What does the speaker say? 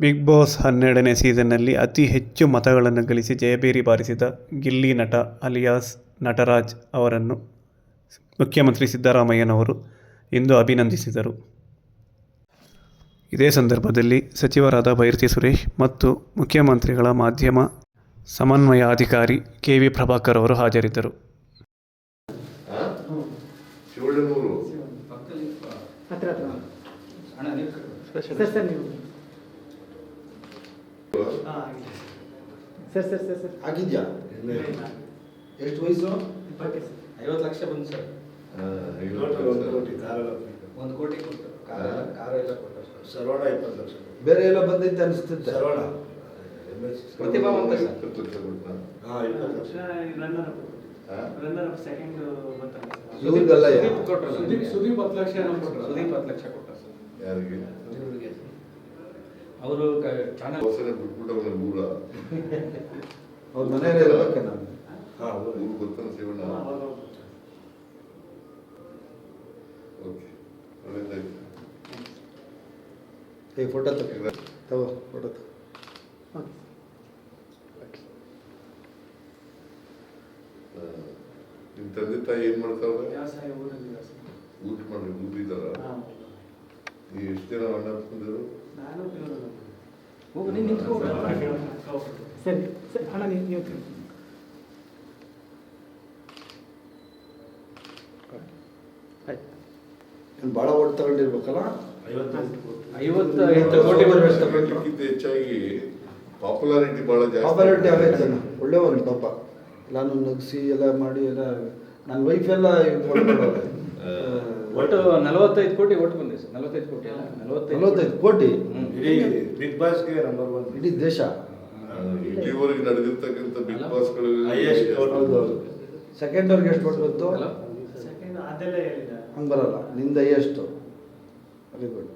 Big boss ಹನ್ನೆರಡನೇ ಸೀಸನ್ನಲ್ಲಿ ಅತಿ ಹೆಚ್ಚು ಮತಗಳನ್ನು ಗಳಿಸಿ ಜಯಭೇರಿ ಬಾರಿಸಿದ ಗಿಲ್ಲಿ ನಟ ಅಲಿಯಾಸ್ ನಟರಾಜ್ ಅವರನ್ನು ಮುಖ್ಯಮಂತ್ರಿ ಸಿದ್ದರಾಮಯ್ಯನವರು ಇಂದು ಅಭಿನಂದಿಸಿದರು. ಇದೇ ಸಂದರ್ಭದಲ್ಲಿ ಸಚಿವರಾದ ಬೈರತಿ ಸುರೇಶ್ ಮತ್ತು ಮುಖ್ಯಮಂತ್ರಿಗಳ ಮಾಧ್ಯಮ ಸಮನ್ವಯಾಧಿಕಾರಿ ಕೆ ವಿ ಪ್ರಭಾಕರ್ ಅವರು ಹಾಜರಿದ್ದರು. Sir sir sir sir. ಆಗಿದ್ಯಾ? ಎಷ್ಟು ವಯಸ್ಸು? ಐವತ್ತು ಲಕ್ಷ ಬಂತು ಸರ್. ಒಂದು ಕೋಟಿ ಕೊಟ್ಟು ಕಾರ ಕಾರ ಎಲ್ಲ ಕೊಟ್ಟರು ಸರ್. ಸರ್ವಣ ಇಪ್ಪತ್ತು ಲಕ್ಷ. ಬೇರೆ ಎಲ್ಲ ಬಂದೈತೆ ಅನಿಸ್ತಿತ್ತು ಸರೋಣ ಪ್ರತಿಭಾವಂತ. ಇಪ್ಪತ್ತು ಹಾ ಇಪ್ಪತ್ತು ಲಕ್ಷ. ಹಾ? ಇವ್ರಿಗೆಲ್ಲ ಸೆಕೆಂಡ್ ಸುದೀಪ್ ಕೊಟ್ಟರು ಸುದೀಪ್ ಸುದೀಪ್ ಹತ್ತು ಲಕ್ಷ ಏನೋ ಕೊಟ್ರು. ಸುದೀಪ್ ಹತ್ತು ಲಕ್ಷ ಕೊಟ್ಟರು ಸರ್. ಯಾರಿಗೆ? ಅವರು ಚಾನಲ್ ಬಿಟ್ಬಿಟ್ಟವ್ರೆ ಊರ ಅವ್ರ ಮನೆಯಲ್ಲಿ ಇರ್ಬೇಕೆ ನಾನು. ಹಾ ಊರು ಗೊತ್ತಲ್ಲ ಶಿವಣ್ಣ? ಓಕೆ ಏ ಫೋಟೋ ತಗೋ. ತಗೋ ಫೋಟೋ ತಗೋ. ಹಾ. ನಿಮ್ ತಂದೆ ತಾಯಿ ಏನ್ ಮಾಡ್ತಾವ್ರೆ? ಊಟ ಮಾಡಿ ನೀ ಎಷ್ಟು ಜನ ಅಣ್ಣ ಹೋಗು ನೀನು ನಿಂತ್ಕೋ. ಸರಿ ಸರ್ ಅಣ್ಣ ನೀವು ನೀವು ನೀನು ಭಾಳ ಓಟ್ ತಗೊಂಡಿರ್ಬೇಕಲ್ಲ? ಐವತ್ತು ಎಂಟು ಕೋಟಿ ಬರಬೇಕು ಅದಕ್ಕಿಂತ ಹೆಚ್ಚಾಗಿ ಪಾಪ್ಯುಲಾರಿಟಿ ಬಹಳ ಜಾಸ್ತಿ. ಪಾಪ್ಯುಲಾರಿಟಿ ಆಗೈತೆ ಒಳ್ಳೆಯವರು ಪಾಪ. ನಾನು ನಗಿಸಿ ಎಲ್ಲ ಮಾಡಿ ಎಲ್ಲ ನನ್ನ ವೈಫ್ ಎಲ್ಲ ಇದು. ಒಟ್ಟು ನಲವತ್ತೈದು ಕೋಟಿ ಒಟ್ಟು ಬಂದಿದೆ ಸರ್. ನಲವತ್ತೈದು ಕೋಟಿ ಅಲ್ಲ? ನಲವತ್ತೈದು ನಲವತ್ತೈದು ಕೋಟಿ. ಇಡೀ ಬಿಗ್ ಬಾಸ್ಗೆ ನಂಬರ್ ಒನ್ ಇಡೀ ದೇಶ? ಇಲ್ಲಿವರೆಗೆ ನಡೆದಿರ್ತಕ್ಕಂಥ ಬಿಗ್ ಬಾಸ್ಗಳು ಸೆಕೆಂಡ್ ಅವ್ರಿಗೆ ಎಷ್ಟು ಕೊಟ್ಟು ಬಂತು? ಅದೆಲ್ಲ ಹಂಗೆ ಬರಲ್ಲ. ನಿಂದ ಎಷ್ಟು? Very good